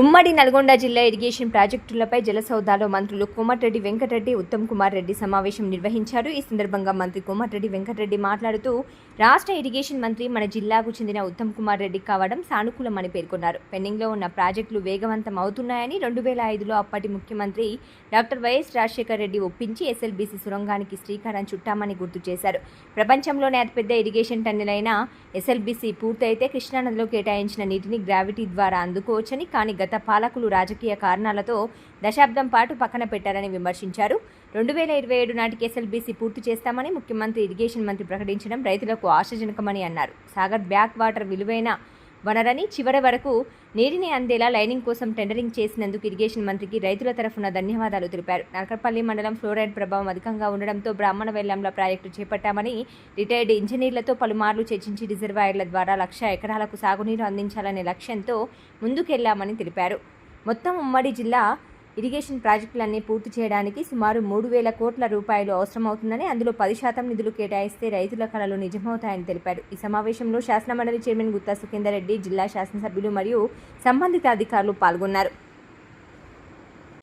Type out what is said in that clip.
ఉమ్మడి నల్గొండ జిల్లా ఇరిగేషన్ ప్రాజెక్టులపై జలసౌదాలో మంత్రులు కోమటిరెడ్డి వెంకటరెడ్డి ఉత్తమ్ కుమార్ రెడ్డి సమావేశం నిర్వహించారు. ఈ సందర్భంగా మంత్రి కోమటిరెడ్డి వెంకటరెడ్డి మాట్లాడుతూ రాష్ట్ర ఇరిగేషన్ మంత్రి మన జిల్లాకు చెందిన ఉత్తమ్ కుమార్ రెడ్డి కావడం సానుకూలమని పేర్కొన్నారు. పెండింగ్లో ఉన్న ప్రాజెక్టులు వేగవంతం అవుతున్నాయని రెండు వేల ఐదులో అప్పటి ముఖ్యమంత్రి డాక్టర్ వైఎస్ రాజశేఖర రెడ్డి ఒప్పించి ఎస్ఎల్బీసీ సురంగానికి శ్రీకారం చుట్టామని గుర్తు చేశారు. ప్రపంచంలోనే అతిపెద్ద ఇరిగేషన్ టన్నెల్ అయిన ఎస్ఎల్బీసీ పూర్తయితే కృష్ణానదిలో కేటాయించిన నీటిని గ్రావిటీ ద్వారా అందుకోవచ్చని కానీ గత పాలకులు రాజకీయ కారణాలతో దశాబ్దం పాటు పక్కన పెట్టారని విమర్శించారు. రెండు వేల ఇరవై ఏడు నాటికి ఎస్ఎల్బీసీ పూర్తి చేస్తామని ముఖ్యమంత్రి ఇరిగేషన్ మంత్రి ప్రకటించడం రైతులకు ఆశాజనకమని అన్నారు. సాగర్ బ్యాక్ వాటర్ విలువైన వనరని చివరి వరకు నీటిని అందేలా లైనింగ్ కోసం టెండరింగ్ చేసినందుకు ఇరిగేషన్ మంత్రికి రైతుల తరఫున ధన్యవాదాలు తెలిపారు. నరకపల్లి మండలం ఫ్లోరైడ్ ప్రభావం అధికంగా ఉండడంతో బ్రాహ్మణ వెల్లంల ప్రాజెక్టు చేపట్టామని రిటైర్డ్ ఇంజనీర్లతో పలుమార్లు చర్చించి రిజర్వాయర్ల ద్వారా లక్ష ఎకరాలకు సాగునీరు అందించాలనే లక్ష్యంతో ముందుకెళ్ళామని తెలిపారు. మొత్తం ఉమ్మడి జిల్లా ఇరిగేషన్ ప్రాజెక్టులన్నీ పూర్తి చేయడానికి సుమారు మూడు వేల కోట్ల రూపాయలు అవసరమవుతుందని అందులో పది శాతం నిధులు కేటాయిస్తే రైతుల కళలు నిజమవుతాయని తెలిపారు. ఈ సమావేశంలో శాసనమండలి చైర్మన్ గుత్తా సుఖేందర్ రెడ్డి జిల్లా శాసనసభ్యులు మరియు సంబంధిత అధికారులు పాల్గొన్నారు.